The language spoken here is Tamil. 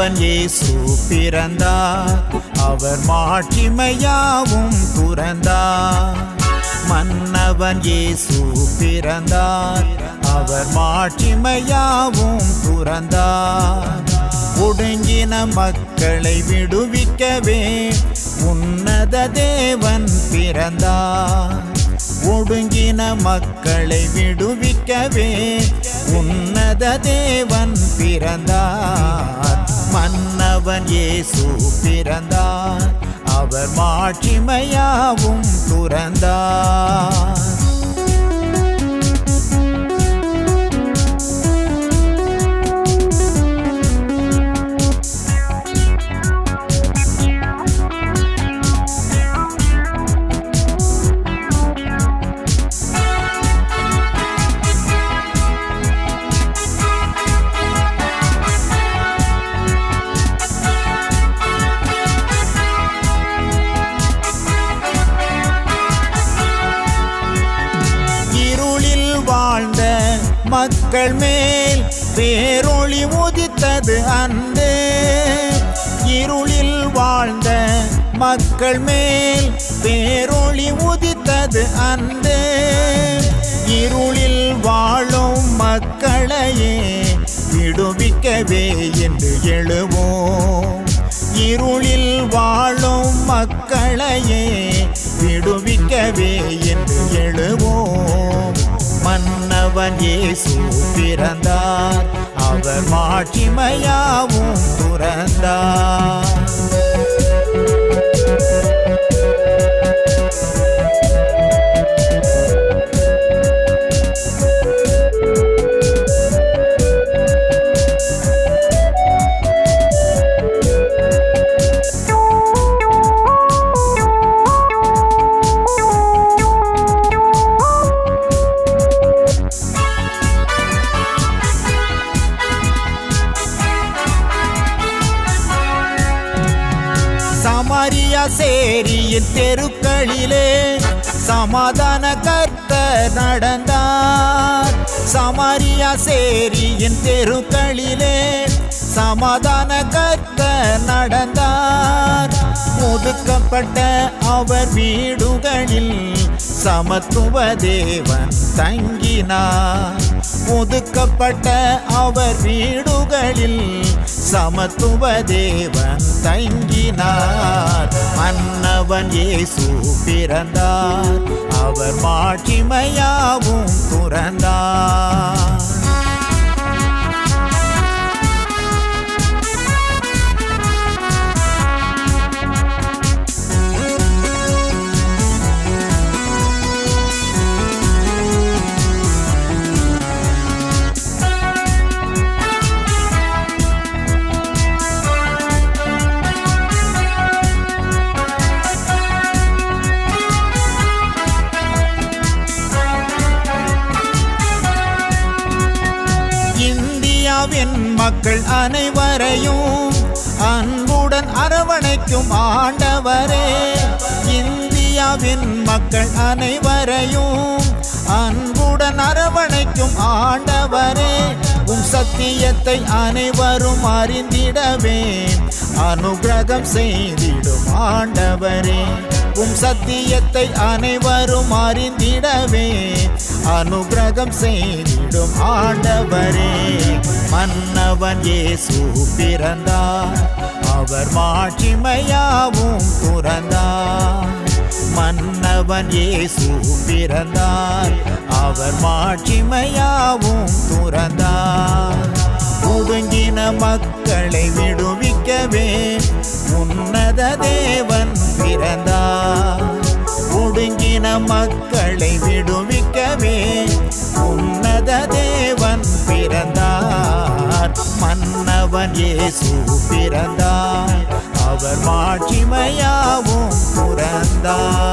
மன்னவன் இயேசு பிறந்தார். அவர் மாட்சிமையாவும் துறந்தார். மன்னவன் இயேசு பிறந்தார். அவர் மாட்சிமையாவும் துறந்தார். ஒடுங்கின மக்களை விடுவிக்கவே உன்னத தேவன் பிறந்தார். ஒடுங்கின மக்களை விடுவிக்கவே உன்னத தேவன் பிறந்தார். மன்னவன் இயேசு பிறந்தார். அவர் மாட்சிமையாவும் துறந்தார். மக்கள் மேல் பேரொளி உதித்தது அன்று. இருளில் வாழ்ந்த மக்கள் மேல் பேரொளி உதித்தது அன்று. இருளில் வாழும் மக்களையே விடுவிக்கவே என்று எழுவோம். இருளில் வாழும் மக்களையே விடுவிக்கவே என்று எழுவோம். மன்னவன் இயேசு பிறந்தார். அவர் மாட்சிமையாவும் துறந்தார். சமாரியா சேரியின் தெருக்களிலே சமாதான கர்த்த நடந்தார். சமாரியா சேரியின் தெருக்களிலே சமாதான கர்த்த நடந்தார். ஒதுக்கப்பட்ட அவர் வீடுகளில் சமத்துவ தேவன் தங்கினார். ஒதுக்கப்பட்ட அவர் வீடுகளில் சமத்துவ தேவன் தங்கினார். மன்னவன் இயேசு பிறந்தார். அவர் மாட்சிமையாவும் துறந்தார். இந்தியாவின் மக்கள் அனைவரையும் அன்புடன் அரவணைக்கும் ஆண்டவரே. இந்தியாவின் மக்கள் அனைவரையும் அன்புடன் அரவணைக்கும் ஆண்டவரே. உம் சத்தியத்தை அனைவரும் அறிந்திடவே அனுகிரகம் செய்திடும் ஆண்டவரே. உம் சத்தியத்தை அனைவரும் அறிந்திடவே அனுகிரகம் செய்திடும் ஆண்டவரே. மன்னவன் இயேசு பிறந்தார் அவர் மாட்சிமையாவும் துறந்தார். மன்னவன் இயேசு பிறந்தார் அவர் மாட்சிமையாவும் துறந்தார். ஒதுங்கின மக்களை விடுவிக்கவே உன்னத தேவ மக்களை விடுவிக்கவே உன்னத தேவன் பிறந்தார். மன்னவன் இயேசு பிறந்தார். அவர் மாட்சிமையாவும் பிறந்தார்